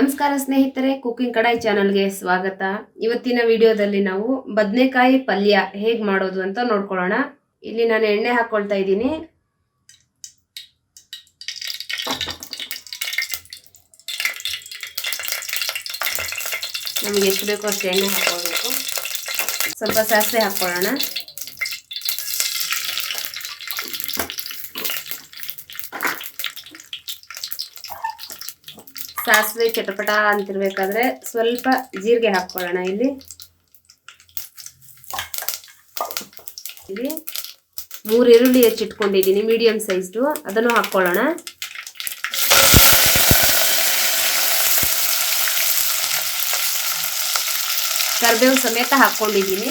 ನಮಸ್ಕಾರ ಸ್ನೇಹಿತರೆ ಕುಕಿಂಗ್ ಕಡಾಯಿ ಚಾನಲ್ಗೆ ಸ್ವಾಗತ. ಇವತ್ತಿನ ವಿಡಿಯೋದಲ್ಲಿ ನಾವು ಬದನೆಕಾಯಿ ಪಲ್ಯ ಹೇಗೆ ಮಾಡೋದು ಅಂತ ನೋಡ್ಕೊಳ್ಳೋಣ. ಇಲ್ಲಿ ನಾನು ಎಣ್ಣೆ ಹಾಕ್ಕೊಳ್ತಾ ಇದ್ದೀನಿ. ನಮಗೆ ಎಷ್ಟು ಬೇಕೋ ಅಷ್ಟು ಎಣ್ಣೆ ಹಾಕ್ಕೊಳ್ಬೇಕು ಸ್ವಲ್ಪ ಸಾಸಿವೆ ಹಾಕ್ಕೊಳ್ಳೋಣ. ಸಾಸಿವೆ ಚಟಪಟ ಅಂತಿರ್ಬೇಕಾದ್ರೆ ಸ್ವಲ್ಪ ಜೀರಿಗೆ ಹಾಕ್ಕೊಳ್ಳೋಣ ಇಲ್ಲಿ. ಇಲ್ಲಿ ಮೂರು ಈರುಳ್ಳಿ ಹೆಚ್ಚಿಟ್ಕೊಂಡಿದ್ದೀನಿ ಮೀಡಿಯಂ ಸೈಜ್ದು ಅದನ್ನು ಹಾಕ್ಕೊಳ್ಳೋಣ. ಕರ್ಬೇವು ಸಮೇತ ಹಾಕ್ಕೊಂಡಿದ್ದೀನಿ.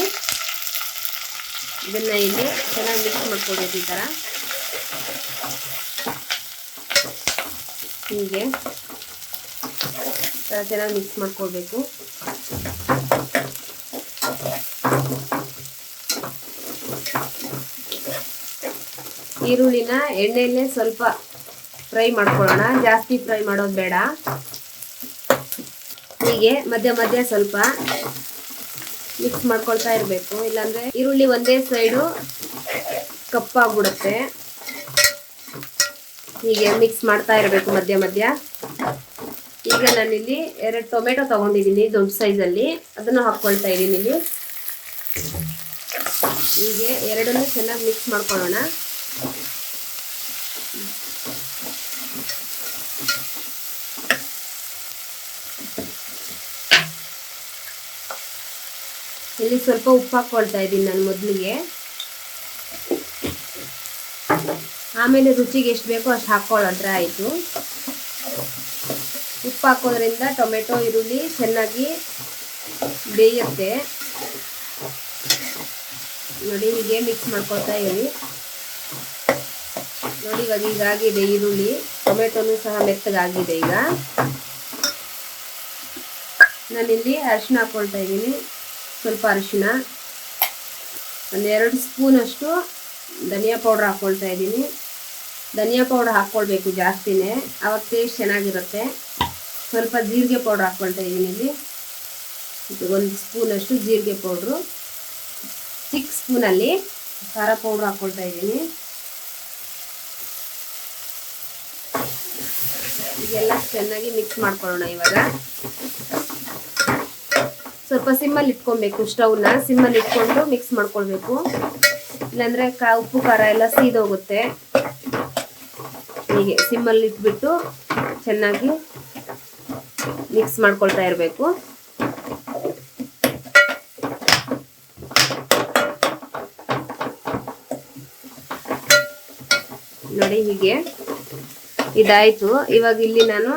ಇದನ್ನ ಇಲ್ಲಿ ಚೆನ್ನಾಗಿ ಮಿಕ್ಸ್ ಮಾಡ್ಕೊಳ್ಬೇಕು ಈ ಥರ ಹೀಗೆ. ಚೆನ್ನಾಗಿ ಮಿಕ್ಸ್ ಮಾಡ್ಕೊಳ್ಬೇಕು. ಈರುಳ್ಳಿನ ಎಣ್ಣೆಯಲ್ಲೇ ಸ್ವಲ್ಪ ಫ್ರೈ ಮಾಡ್ಕೊಳ್ಳೋಣ. ಜಾಸ್ತಿ ಫ್ರೈ ಮಾಡೋದು ಬೇಡ. ಹೀಗೆ ಮಧ್ಯ ಮಧ್ಯ ಸ್ವಲ್ಪ ಮಿಕ್ಸ್ ಮಾಡ್ಕೊಳ್ತಾ ಇರಬೇಕು. ಇಲ್ಲಾಂದರೆ ಈರುಳ್ಳಿ ಒಂದೇ ಸೈಡು ಕಪ್ಪಾಗ್ಬಿಡುತ್ತೆ. ಹೀಗೆ ಮಿಕ್ಸ್ ಮಾಡ್ತಾ ಇರಬೇಕು ಮಧ್ಯ ಮಧ್ಯ. ಈಗ ನಾನಿಲ್ಲಿ ಎರಡು ಟೊಮೆಟೊ ತಗೊಂಡಿದ್ದೀನಿ ದೊಡ್ಡ ಸೈಜಲ್ಲಿ ಅದನ್ನು ಹಾಕ್ಕೊಳ್ತಾ ಇದ್ದೀನಿ ಇಲ್ಲಿ. ಹೀಗೆ ಎರಡನ್ನೂ ಚೆನ್ನಾಗಿ ಮಿಕ್ಸ್ ಮಾಡ್ಕೊಳ್ಳೋಣ. ಇಲ್ಲಿ ಸ್ವಲ್ಪ ಉಪ್ಪು ಹಾಕ್ಕೊಳ್ತಾ ಇದ್ದೀನಿ ನಾನು ಮೊದಲಿಗೆ. ಆಮೇಲೆ ರುಚಿಗೆ ಎಷ್ಟು ಬೇಕೋ ಅಷ್ಟು ಹಾಕ್ಕೊಳ್ಳೋದ್ರೆ ಆಯಿತು ಉಪ್ಪು ಹಾಕೋದ್ರಿಂದ ಟೊಮೆಟೊ, ಈರುಳ್ಳಿ ಚೆನ್ನಾಗಿ ಬೇಯುತ್ತೆ. ನೋಡಿ, ಹೀಗೆ ಮಿಕ್ಸ್ ಮಾಡ್ಕೊಳ್ತಾ ಇರಿ. ನೋಡಿ, ಇವಾಗ ಈಗಾಗಿದೆ ಈರುಳ್ಳಿ. ಟೊಮೆಟೊನು ಸಹ ಮೆತ್ತಗಾಗಿದೆ ಈಗ. ನಾನಿಲ್ಲಿ ಅರಿಶಿನ ಹಾಕ್ಕೊಳ್ತಾ ಇದ್ದೀನಿ. ಸ್ವಲ್ಪ ಅರಿಶಿನ ಒಂದೆರಡು ಸ್ಪೂನಷ್ಟು ಧನಿಯಾ ಪೌಡ್ರ್ ಹಾಕ್ಕೊಳ್ತಾ ಇದ್ದೀನಿ. ಧನಿಯಾ ಪೌಡ್ರ್ ಹಾಕ್ಕೊಳ್ಬೇಕು ಜಾಸ್ತಿನೇ. ಅವಾಗ ಟೇಸ್ಟ್ ಚೆನ್ನಾಗಿರುತ್ತೆ. ಸ್ವಲ್ಪ ಜೀರಿಗೆ ಪೌಡ್ರ್ ಹಾಕ್ಕೊಳ್ತಾ ಇದ್ದೀನಿ ಇಲ್ಲಿ. ಇದು ಒಂದು ಸ್ಪೂನಷ್ಟು ಜೀರಿಗೆ ಪೌಡ್ರು. ಚಿಕ್ಕ ಸ್ಪೂನಲ್ಲಿ ಖಾರ ಪೌಡ್ರ್ ಹಾಕ್ಕೊಳ್ತಾ ಇದ್ದೀನಿ ಇದೆಲ್ಲ ಚೆನ್ನಾಗಿ ಮಿಕ್ಸ್ ಮಾಡ್ಕೊಳ್ಳೋಣ ಇವಾಗ. ಸ್ವಲ್ಪ ಸಿಮ್ಮಲ್ಲಿ ಇಟ್ಕೊಬೇಕು ಸ್ಟವ್ನ. ಸಿಮ್ಮಲ್ಲಿ ಇಟ್ಕೊಂಡು ಮಿಕ್ಸ್ ಮಾಡ್ಕೊಳ್ಬೇಕು. ಇಲ್ಲಾಂದ್ರೆ ಕಾ ಉಪ್ಪು, ಖಾರ ಎಲ್ಲ ಸೀದೋಗುತ್ತೆ. ಹೀಗೆ ಸಿಮ್ಮಲ್ಲಿ ಇಟ್ಬಿಟ್ಟು ಚೆನ್ನಾಗಿ ಮಿಕ್ಸ್ ಮಾಡ್ಕೊಳ್ತಾ ಇರಬೇಕು. ನೋಡಿ ಹೀಗೆ ಇದಾಯ್ತು. ಇವಾಗ ಇಲ್ಲಿ ನಾನು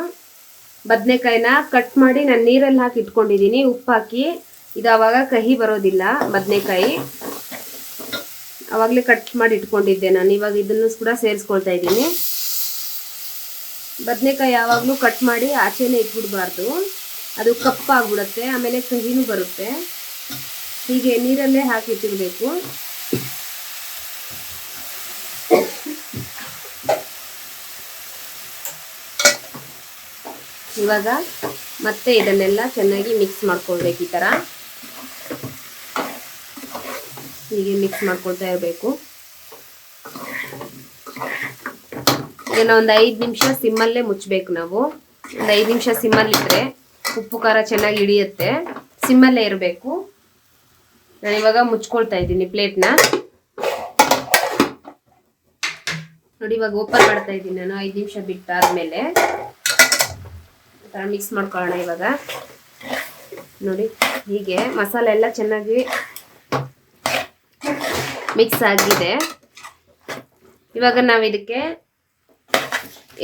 ಬದನೆಕಾಯಿನ ಕಟ್ ಮಾಡಿ ನಾನು ನೀರಲ್ಲಿ ಹಾಕಿ ಇಟ್ಕೊಂಡಿದ್ದೀನಿ. ಉಪ್ಪು ಹಾಕಿ. ಇದು ಅವಾಗ ಕಹಿ ಬರೋದಿಲ್ಲ ಬದನೆಕಾಯಿ. ಅವಾಗಲೇ ಕಟ್ ಮಾಡಿ ಇಟ್ಕೊಂಡಿದ್ದೆ ನಾನು. ಇವಾಗ ಇದನ್ನು ಕೂಡ ಸೇರಿಸ್ಕೊಳ್ತಾ ಇದ್ದೀನಿ. ಬದನೆಕಾಯಿ ಯಾವಾಗಲೂ ಕಟ್ ಮಾಡಿ ಆಚೆನೇ ಇಟ್ಬಿಡ್ಬಾರ್ದು. ಅದು ಕಪ್ಪಾಗ್ಬಿಡುತ್ತೆ, ಆಮೇಲೆ ಕಹಿನೂ ಬರುತ್ತೆ. ಹೀಗೆ ನೀರಲ್ಲೇ ಹಾಕಿ ತಿನ್ನಬೇಕು ಇವಾಗ ಮತ್ತೆ ಇದನ್ನೆಲ್ಲ ಚೆನ್ನಾಗಿ ಮಿಕ್ಸ್ ಮಾಡ್ಕೊಳ್ಬೇಕು ಈ ಥರ ಹೀಗೆ ಮಿಕ್ಸ್ ಮಾಡ್ಕೊಳ್ತಾ ಇರಬೇಕು. ಇದನ್ನ ಒಂದು ಐದು ನಿಮಿಷ ಸಿಮ್ಮಲ್ಲೇ ಮುಚ್ಚಬೇಕು ನಾವು. ಒಂದು ಐದು ನಿಮಿಷ ಸಿಮ್ಮಲ್ಲಿದ್ರೆ ಉಪ್ಪು, ಖಾರ ಚೆನ್ನಾಗಿ ಹಿಡಿಯುತ್ತೆ. ಸಿಮ್ಮಲ್ಲೇ ಇರಬೇಕು. ನಾನು ಇವಾಗ ಮುಚ್ಕೊಳ್ತಾ ಇದ್ದೀನಿ ಪ್ಲೇಟ್ನ ನೋಡಿ ಇವಾಗ ಓಪನ್ ಮಾಡ್ತಾ ಇದ್ದೀನಿ ನಾನು, ಐದು ನಿಮಿಷ ಬಿಟ್ಟಾದ್ಮೇಲೆ. ಥರ ಮಿಕ್ಸ್ ಮಾಡ್ಕೊಳ್ಳೋಣ ಇವಾಗ. ನೋಡಿ, ಹೀಗೆ ಮಸಾಲೆ ಎಲ್ಲ ಚೆನ್ನಾಗಿ ಮಿಕ್ಸ್ ಆಗಿದೆ. ಇವಾಗ ನಾವು ಇದಕ್ಕೆ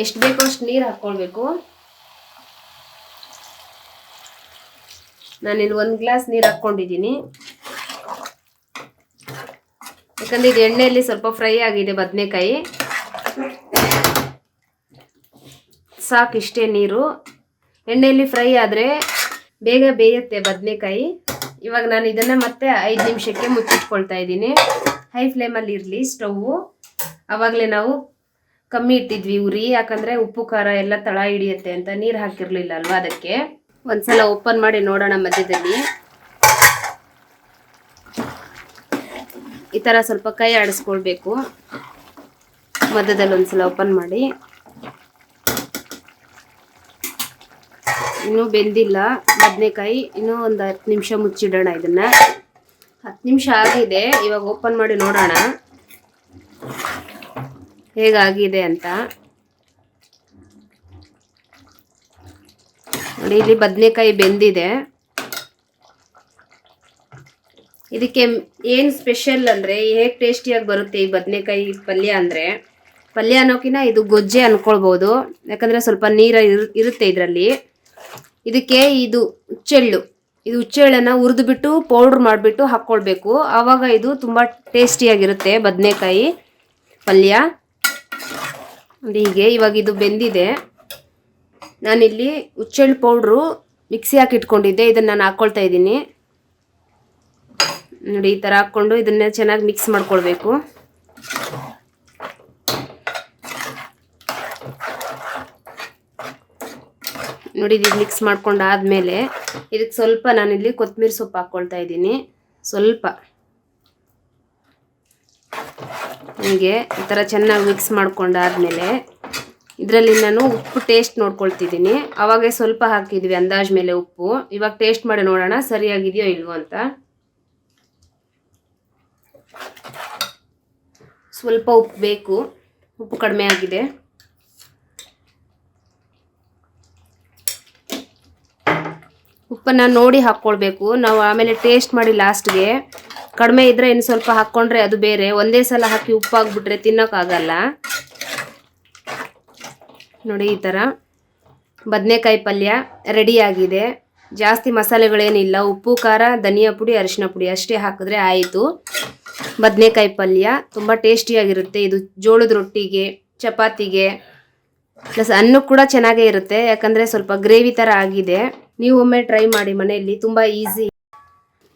ಎಷ್ಟು ಬೇಕೋ ಅಷ್ಟು ನೀರು ಹಾಕ್ಕೊಳ್ಬೇಕು ನಾನಿಲ್ಲಿ ಒಂದು ಗ್ಲಾಸ್ ನೀರು ಹಾಕ್ಕೊಂಡಿದ್ದೀನಿ. ಯಾಕಂದ್ರೆ ಇದು ಎಣ್ಣೆಯಲ್ಲಿ ಸ್ವಲ್ಪ ಫ್ರೈ ಆಗಿದೆ ಬದನೆಕಾಯಿ. ಸಾಕು ಇಷ್ಟೇ ನೀರು. ಎಣ್ಣೆಯಲ್ಲಿ ಫ್ರೈ ಆದರೆ ಬೇಗ ಬೇಯುತ್ತೆ ಬದನೆಕಾಯಿ. ಇವಾಗ ನಾನು ಇದನ್ನು ಮತ್ತೆ ಐದು ನಿಮಿಷಕ್ಕೆ ಮುಚ್ಚಿಟ್ಕೊಳ್ತಾ ಇದ್ದೀನಿ. ಹೈ ಫ್ಲೇಮಲ್ಲಿ ಇರಲಿ ಸ್ಟೌವು. ಆವಾಗಲೇ ನಾವು ಕಮ್ಮಿ ಇಟ್ಟಿದ್ವಿ. ಉರಿ, ಯಾಕಂದ್ರೆ ಉಪ್ಪು, ಖಾರ ಎಲ್ಲ ತಳ ಹಿಡಿಯುತ್ತೆ ಅಂತ ನೀರು ಹಾಕಿರ್ಲಿಲ್ಲ ಅಲ್ವಾ ಅದಕ್ಕೆ? ಒಂದ್ಸಲ ಓಪನ್ ಮಾಡಿ ನೋಡೋಣ ಮಧ್ಯದಲ್ಲಿ. ಈ ಥರ ಸ್ವಲ್ಪ ಕೈ ಆಡಿಸ್ಕೊಳ್ಬೇಕು. ಮಧ್ಯದಲ್ಲಿ ಒಂದ್ಸಲ ಓಪನ್ ಮಾಡಿ. ಇನ್ನೂ ಬೆಂದಿಲ್ಲ ಬದನೆಕಾಯಿ. ಇನ್ನೂ ಒಂದು ಹತ್ತು ನಿಮಿಷ ಮುಚ್ಚಿಡೋಣ ಇದನ್ನ. ಹತ್ತು ನಿಮಿಷ ಆಗಿದೆ. ಇವಾಗ ಓಪನ್ ಮಾಡಿ ನೋಡೋಣ. ಹೇಗಾಗಿದೆ ಅಂತ. ನೋಡಿ, ಇಲ್ಲಿ ಬದನೆಕಾಯಿ ಬೆಂದಿದೆ. ಇದಕ್ಕೆ ಏನು ಸ್ಪೆಷಲ್ ಅಂದರೆ, ಹೇಗೆ ಟೇಸ್ಟಿಯಾಗಿ ಬರುತ್ತೆ ಈ ಬದನೆಕಾಯಿ ಪಲ್ಯ ಅಂದರೆ? ಪಲ್ಯ ಅನ್ನೋಕಿನ ಇದು ಗೊಜ್ಜೆ ಅಂದ್ಕೊಳ್ಬೋದು ಯಾಕಂದರೆ ಸ್ವಲ್ಪ ನೀರು ಇರುತ್ತೆ ಇದರಲ್ಲಿ. ಇದಕ್ಕೆ ಇದು ಹುಚ್ಚೆಳ್ಳು ಇದು ಹುಚ್ಚೆಳ್ಳನ್ನು ಹುರಿದು ಬಿಟ್ಟು ಪೌಡ್ರ್ ಮಾಡಿಬಿಟ್ಟು ಹಾಕ್ಕೊಳ್ಬೇಕು ಆವಾಗ ಇದು ತುಂಬ ಟೇಸ್ಟಿಯಾಗಿರುತ್ತೆ ಬದನೆಕಾಯಿ ಪಲ್ಯ. ಹೀಗೆ ಇವಾಗ ಇದು ಬೆಂದಿದೆ. ನಾನಿಲ್ಲಿ ಹುಚ್ಚೆಳ್ಳು ಪೌಡ್ರು ಮಿಕ್ಸಿ ಹಾಕಿ ಇಟ್ಕೊಂಡಿದ್ದೆ. ಇದನ್ನು ನಾನು ಹಾಕ್ಕೊಳ್ತಾ ಇದ್ದೀನಿ. ನೋಡಿ, ಈ ಥರ ಹಾಕ್ಕೊಂಡು ಇದನ್ನ ಚೆನ್ನಾಗಿ ಮಿಕ್ಸ್ ಮಾಡ್ಕೊಳ್ಬೇಕು. ನೋಡಿ, ಇದು ಮಿಕ್ಸ್ ಮಾಡ್ಕೊಂಡು ಆದಮೇಲೆ ಇದಕ್ಕೆ ಸ್ವಲ್ಪ ನಾನಿಲ್ಲಿ ಕೊತ್ತಂಬರಿ ಸೊಪ್ಪು ಹಾಕ್ಕೊಳ್ತಾ ಇದ್ದೀನಿ. ಸ್ವಲ್ಪ. ಹೀಗೆ ಈ ಥರ ಚೆನ್ನಾಗಿ ಮಿಕ್ಸ್ ಮಾಡ್ಕೊಂಡಾದ್ಮೇಲೆ ಇದರಲ್ಲಿ ನಾನು ಉಪ್ಪು ಟೇಸ್ಟ್ ನೋಡ್ಕೊಳ್ತಿದ್ದೀನಿ. ಆವಾಗೇ ಸ್ವಲ್ಪ ಹಾಕಿದ್ವಿ ಅಂದಾಜ್ ಮೇಲೆ ಉಪ್ಪು. ಇವಾಗ ಟೇಸ್ಟ್ ಮಾಡಿ ನೋಡೋಣ ಸರಿಯಾಗಿದೆಯೋ ಇಲ್ವೋ ಅಂತ. ಸ್ವಲ್ಪ ಉಪ್ಪು ಬೇಕು. ಉಪ್ಪು ಕಡಿಮೆ ಆಗಿದೆ. ಉಪ್ಪನ್ನು ನೋಡಿ ಹಾಕ್ಕೊಳ್ಬೇಕು. ನಾವು ಆಮೇಲೆ ಟೇಸ್ಟ್ ಮಾಡಿ ಲಾಸ್ಟ್ಗೆ ಕಡಿಮೆ ಇದ್ದರೆ ಇನ್ನು ಸ್ವಲ್ಪ ಹಾಕ್ಕೊಂಡ್ರೆ ಅದು ಬೇರೆ. ಒಂದೇ ಸಲ ಹಾಕಿ ಉಪ್ಪು ಹಾಕ್ಬಿಟ್ರೆ ತಿನ್ನೋಕ್ಕಾಗಲ್ಲ ನೋಡಿ ಈ ಥರ ಬದನೆಕಾಯಿ ಪಲ್ಯ ರೆಡಿಯಾಗಿದೆ ಜಾಸ್ತಿ ಮಸಾಲೆಗಳೇನಿಲ್ಲ. ಉಪ್ಪು, ಖಾರ, ಧನಿಯಾ ಪುಡಿ, ಅರಿಶಿನ ಪುಡಿ ಅಷ್ಟೇ ಹಾಕಿದ್ರೆ ಆಯಿತು. ಬದನೆಕಾಯಿ ಪಲ್ಯ ತುಂಬ ಟೇಸ್ಟಿಯಾಗಿರುತ್ತೆ. ಇದು ಜೋಳದ ರೊಟ್ಟಿಗೆ, ಚಪಾತಿಗೆ, ಪ್ಲಸ್ ಅನ್ನಕ್ಕೆ ಕೂಡ ಚೆನ್ನಾಗೇ ಇರುತ್ತೆ. ಯಾಕಂದರೆ ಸ್ವಲ್ಪ ಗ್ರೇವಿ ಥರ ಆಗಿದೆ. ನೀವು ಒಮ್ಮೆ ಟ್ರೈ ಮಾಡಿ ಮನೆಯಲ್ಲಿ. ತುಂಬ ಈಸಿ.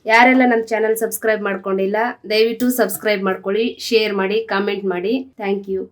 ಯಾರೆಲ್ಲ ನಮ್ಮ ಚಾನಲ್ ಸಬ್ಸ್ಕ್ರೈಬ್ ಮಾಡ್ಕೊಂಡಿಲ್ಲ ದಯವಿಟ್ಟು ಸಬ್ಸ್ಕ್ರೈಬ್ ಮಾಡ್ಕೊಳ್ಳಿ ಶೇರ್ ಮಾಡಿ ಕಾಮೆಂಟ್ ಮಾಡಿ. Thank you